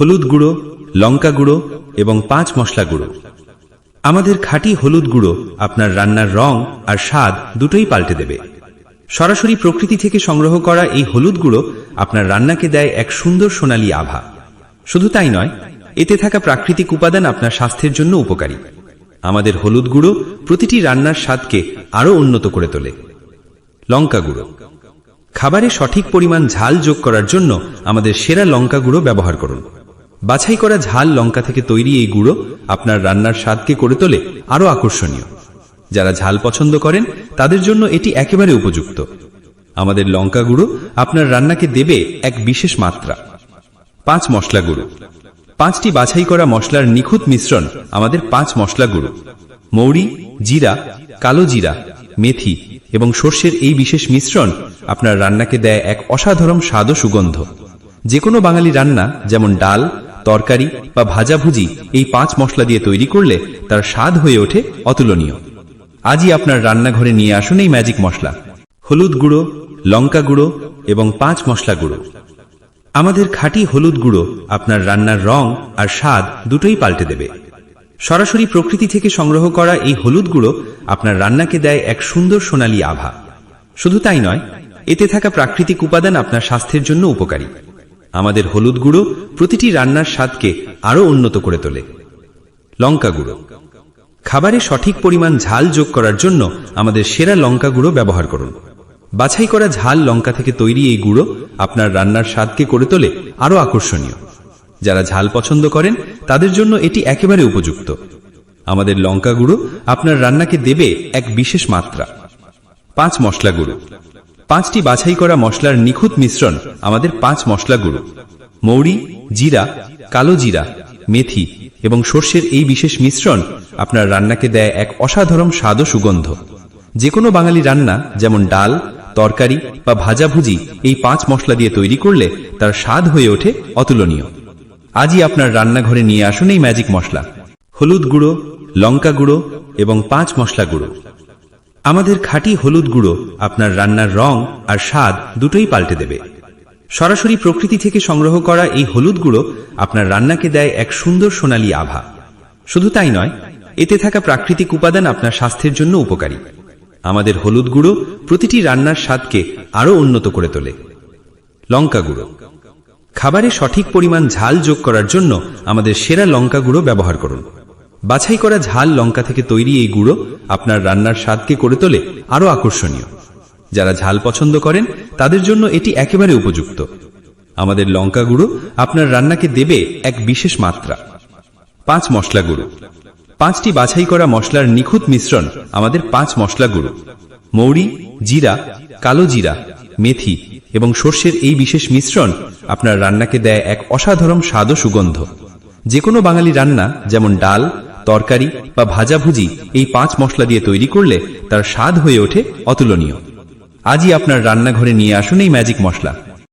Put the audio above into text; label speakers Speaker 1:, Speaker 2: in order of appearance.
Speaker 1: হলুদ গুঁড়ো, লঙ্কা গুঁড়ো এবং পাঁচ মশলা গুঁড়ো। আমাদের খাঁটি হলুদ গুঁড়ো আপনার রান্নার রং আর স্বাদ দুটোই পাল্টে দেবে। সরাসরি প্রকৃতি থেকে সংগ্রহ করা এই হলুদ গুঁড়ো আপনার রান্নাকে দেয় এক সুন্দর সোনালী আভা। শুধু তাই নয়, এতে থাকা প্রাকৃতিক উপাদান আপনার স্বাস্থ্যের জন্য উপকারী। আমাদের হলুদ গুঁড়ো প্রতিটি রান্নার স্বাদকে আরও উন্নত করে তোলে। লঙ্কা গুঁড়ো। খাবারে সঠিক পরিমাণ ঝাল যোগ করার জন্য আমাদের সেরা লঙ্কা গুঁড়ো ব্যবহার করুন। বাছাই করা ঝাল লঙ্কা থেকে তৈরি এই গুঁড়ো আপনার রান্নার স্বাদকে করে তোলে আরও আকর্ষণীয়। যারা ঝাল পছন্দ করেন, তাদের জন্য এটি একেবারে উপযুক্ত। আমাদের লঙ্কা গুঁড়ো আপনার রান্নাকে দেবে এক বিশেষ মাত্রা। পাঁচ মশলা গুঁড়ো। পাঁচটি বাছাই করা মশলার নিখুঁত মিশ্রণ আমাদের পাঁচ মশলা গুঁড়ো। মৌরি, জিরা, কালো জিরা, মেথি এবং সর্ষের এই বিশেষ মিশ্রণ আপনার রান্নাকে দেয় এক অসাধারণ স্বাদ ও সুগন্ধ। যে কোনো বাঙালি রান্না, যেমন ডাল তরকারি বা ভাজাভুজি এই পাঁচ মশলা দিয়ে তৈরি করলে তার স্বাদ হয়ে ওঠে অতুলনীয়। আজই আপনার রান্নাঘরে নিয়ে আসুন এই ম্যাজিক মশলা। হলুদ গুঁড়ো, লঙ্কা গুঁড়ো এবং পাঁচ মশলা গুঁড়ো। আমাদের খাঁটি হলুদ গুঁড়ো আপনার রান্নার রং আর স্বাদ দুটোই পাল্টে দেবে। সরাসরি প্রকৃতি থেকে সংগ্রহ করা এই হলুদ গুঁড়ো আপনার রান্নাকে দেয় এক সুন্দর সোনালী আভা। শুধু তাই নয়, এতে থাকা প্রাকৃতিক উপাদান আপনার স্বাস্থ্যের জন্য উপকারী। আমাদের হলুদ গুঁড়ো প্রতিটি রান্নার স্বাদকে আরও উন্নত করে তোলে। লঙ্কা গুঁড়ো। খাবারে সঠিক পরিমাণ ঝাল যোগ করার জন্য আমাদের সেরা লঙ্কা গুঁড়ো ব্যবহার করুন। বাছাই করা ঝাল লঙ্কা থেকে তৈরি এই গুঁড়ো আপনার রান্নার স্বাদকে করে তোলে আরও আকর্ষণীয়। যারা ঝাল পছন্দ করেন, তাদের জন্য এটি একেবারে উপযুক্ত। আমাদের লঙ্কা গুঁড়ো আপনার রান্নাকে দেবে এক বিশেষ মাত্রা। পাঁচ মশলা গুঁড়ো। পাঁচটি বাছাই করা মশলার নিখুঁত মিশ্রণ আমাদের পাঁচ মশলা গুঁড়ো। মৌরি, জিরা, কালো জিরা, মেথি এবং সর্ষের এই বিশেষ মিশ্রণ আপনার রান্নাকে দেয় এক অসাধারণ স্বাদ সুগন্ধ। যে কোনো বাঙালি রান্না, যেমন ডাল, তরকারি বা ভাজাভুজি, এই পাঁচ মশলা দিয়ে তৈরি করলে তার স্বাদ হয়ে ওঠে অতুলনীয়। আজই আপনার রান্নাঘরে নিয়ে আসুন এই ম্যাজিক মশলা। হলুদ গুঁড়ো, লঙ্কা গুঁড়ো এবং পাঁচ মশলা গুঁড়ো। আমাদের খাঁটি হলুদ গুঁড়ো, আপনার রান্নার রং আর স্বাদ দুটোই পাল্টে দেবে। সরাসরি প্রকৃতি থেকে সংগ্রহ করা এই হলুদ গুঁড়ো আপনার রান্নাকে দেয় এক সুন্দর সোনালী আভা। শুধু তাই নয়, এতে থাকা প্রাকৃতিক উপাদান আপনার স্বাস্থ্যের জন্য উপকারী। আমাদের হলুদ গুঁড়ো প্রতিটি রান্নার স্বাদকে আরও উন্নত করে তোলে। লঙ্কা গুঁড়ো। খাবারে সঠিক পরিমাণ ঝাল যোগ করার জন্য আমাদের সেরা লঙ্কা গুঁড়ো ব্যবহার করুন। বাছাই করা ঝাল লঙ্কা থেকে তৈরি এই গুঁড়ো আপনার রান্নার স্বাদকে করে তোলে আরও আকর্ষণীয়। যারা ঝাল পছন্দ করেন, তাদের জন্য এটি একেবারে উপযুক্ত। আমাদের লঙ্কা গুঁড়ো আপনার রান্নাকে দেবে এক বিশেষ মাত্রা। পাঁচ মশলা গুঁড়ো। পাঁচটি বাছাই করা মশলার নিখুঁত মিশ্রণ আমাদের পাঁচ মশলা গুঁড়ো। মৌরি, জিরা, কালো জিরা, মেথি এবং সর্ষের এই বিশেষ মিশ্রণ আপনার রান্নাকে দেয় এক অসাধারণ স্বাদ ও সুগন্ধ। যে কোনো বাঙালি রান্না, যেমন ডাল তরকারি বা ভাজাভুজি এই পাঁচ মশলা দিয়ে তৈরি করলে তার স্বাদ হয়ে ওঠে অতুলনীয়। আজই আপনার রান্নাঘরে নিয়ে আসুন এই ম্যাজিক মশলা।